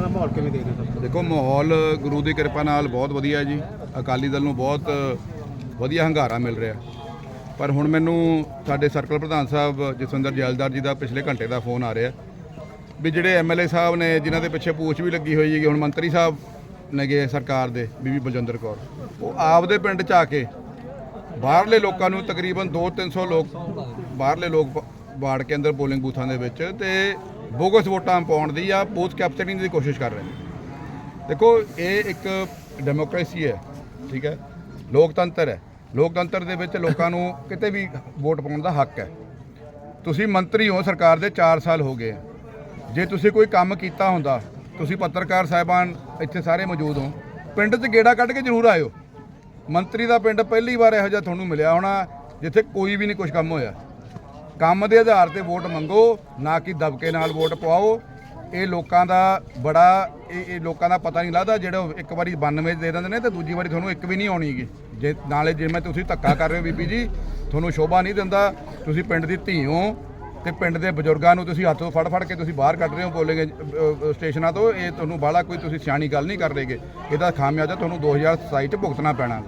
ਮਾਹੌਲ ਕਿਵੇਂ ਦੇਖਦੇ ਹੋ ਦੇਖੋ, ਮਾਹੌਲ ਗੁਰੂ ਦੀ ਕਿਰਪਾ ਨਾਲ ਬਹੁਤ ਵਧੀਆ ਹੈ ਜੀ। ਅਕਾਲੀ ਦਲ ਨੂੰ ਬਹੁਤ ਵਧੀਆ ਹੰਗਾਰਾ ਮਿਲ ਰਿਹਾ। ਪਰ ਹੁਣ ਮੈਨੂੰ ਸਾਡੇ ਸਰਕਲ ਪ੍ਰਧਾਨ ਸਾਹਿਬ ਜਸਵਿੰਦਰ ਜੈਲਦਾਰ ਜੀ ਦਾ ਪਿਛਲੇ ਘੰਟੇ ਦਾ ਫੋਨ ਆ ਰਿਹਾ। ਵੀ ਜਿਹੜੇ ਐਮਐਲਏ ਸਾਹਿਬ ਨੇ, ਜਿਨ੍ਹਾਂ ਦੇ ਪਿੱਛੇ ਪੂਛ ਵੀ ਲੱਗੀ ਹੋਈ ਹੈਗੀ, ਹੁਣ ਮੰਤਰੀ ਸਾਹਿਬ ਨੇਗੇ ਸਰਕਾਰ ਦੇ, ਬੀਬੀ ਬਲਜਿੰਦਰ ਕੌਰ। ਉਹ ਆਪਦੇ ਪਿੰਡ ਚ ਆ ਕੇ ਬਾਹਰਲੇ ਲੋਕਾਂ ਨੂੰ ਤਕਰੀਬਨ 2-300 ਲੋਕ, ਬਾਹਰਲੇ ਲੋਕ ਬ- ਬਾੜ ਕੇ ਅੰਦਰ ਪੋਲਿੰਗ ਬੂਥਾਂ ਦੇ ਵਿੱਚ ਤੇ ਬੋਗਸ ਵੋਟਾਂ ਪਾਉਣ ਦੀ ਜਾਂ ਬੂਥ ਕੈਪਚਰਿੰਗ ਦੀ ਕੋਸ਼ਿਸ਼ ਕਰ ਰਹੇ ਨੇ। ਦੇਖੋ, ਇਹ ਇੱਕ ਡੈਮੋਕ੍ਰੇਸੀ ਹੈ, ਠੀਕ ਹੈ? ਲੋਕਤੰਤਰ ਹੈ। ਲੋਕਤੰਤਰ ਦੇ ਵਿੱਚ ਲੋਕਾਂ ਨੂੰ ਕਿਤੇ ਵੀ ਵੋਟ ਪਾਉਣ ਦਾ ਹੱਕ ਹੈ। ਤੁਸੀਂ ਮੰਤਰੀ ਹੋ, ਸਰਕਾਰ ਦੇ 4 ਸਾਲ ਹੋ ਗਏ ਜੇ ਤੁਸੀਂ ਕੋਈ ਕੰਮ ਕੀਤਾ ਹੁੰਦਾ, ਤੁਸੀਂ ਪੱਤਰਕਾਰ ਸਾਹਿਬਾਨ ਇੱਥੇ ਸਾਰੇ ਮੌਜੂਦ ਹੋ। ਪਿੰਡ 'ਚ ਗੇੜਾ ਕੱਢ ਕੇ ਜ਼ਰੂਰ ਆਇਓ। ਮੰਤਰੀ ਦਾ ਪਿੰਡ ਪਹਿਲੀ ਵਾਰ ਇਹੋ ਜਿਹਾ ਤੁਹਾਨੂੰ ਮਿਲਿਆ ਹੋਣਾ, ਜਿੱਥੇ ਕੋਈ ਵੀ ਨਹੀਂ ਕੁਝ ਕੰਮ ਹੋਇਆ। ਕੰਮ ਦੇ ਆਧਾਰ ਤੇ ਵੋਟ ਮੰਗੋ, ਨਾ ਕਿ ਦਬਕੇ ਨਾਲ ਵੋਟ ਪਵਾਓ ਇਹ ਲੋਕਾਂ ਦਾ ਬੜਾ, ਇਹ ਇਹ ਲੋਕਾਂ ਦਾ ਪਤਾ ਨਹੀਂ ਲੱਗਦਾ, ਜਿਹੜਾ ਉਹ ਇੱਕ ਵਾਰੀ 92 ਦੇ ਦਿੰਦੇ ਨੇ ਤੇ ਦੂਜੀ ਵਾਰੀ ਤੁਹਾਨੂੰ ਇੱਕ ਵੀ ਨਹੀਂ ਆਉਣੀਗੀ ਜੇ, ਨਾਲੇ ਜਿਵੇਂ ਤੁਸੀਂ ਧੱਕਾ ਕਰ ਰਹੇ ਹੋ ਬੀਬੀ ਜੀ, ਤੁਹਾਨੂੰ ਸ਼ੋਭਾ ਨਹੀਂ ਦਿੰਦਾ, ਤੁਸੀਂ ਪਿੰਡ ਦੀ ਧੀ ਹੋ ਤੇ ਪਿੰਡ ਦੇ ਬਜ਼ੁਰਗਾਂ ਨੂੰ ਤੁਸੀਂ ਹੱਥੋਂ ਫੜ ਫੜ ਕੇ ਤੁਸੀਂ ਬਾਹਰ ਕੱਢ ਰਹੇ ਹੋ ਬੋਲੇਗੇ ਸਟੇਸ਼ਨਾਂ ਤੋਂ, ਇਹ ਤੁਹਾਨੂੰ ਬਾਹਲਾ ਕੋਈ ਤੁਸੀਂ ਸਿਆਣੀ ਗੱਲ ਨਹੀਂ ਕਰ ਰਹੇਗੇ ਇਹਦਾ ਖਾਮਿਆਜ਼ਾ ਤੁਹਾਨੂੰ 2027 ਚ ਭੁਗਤਣਾ ਪੈਣਾ।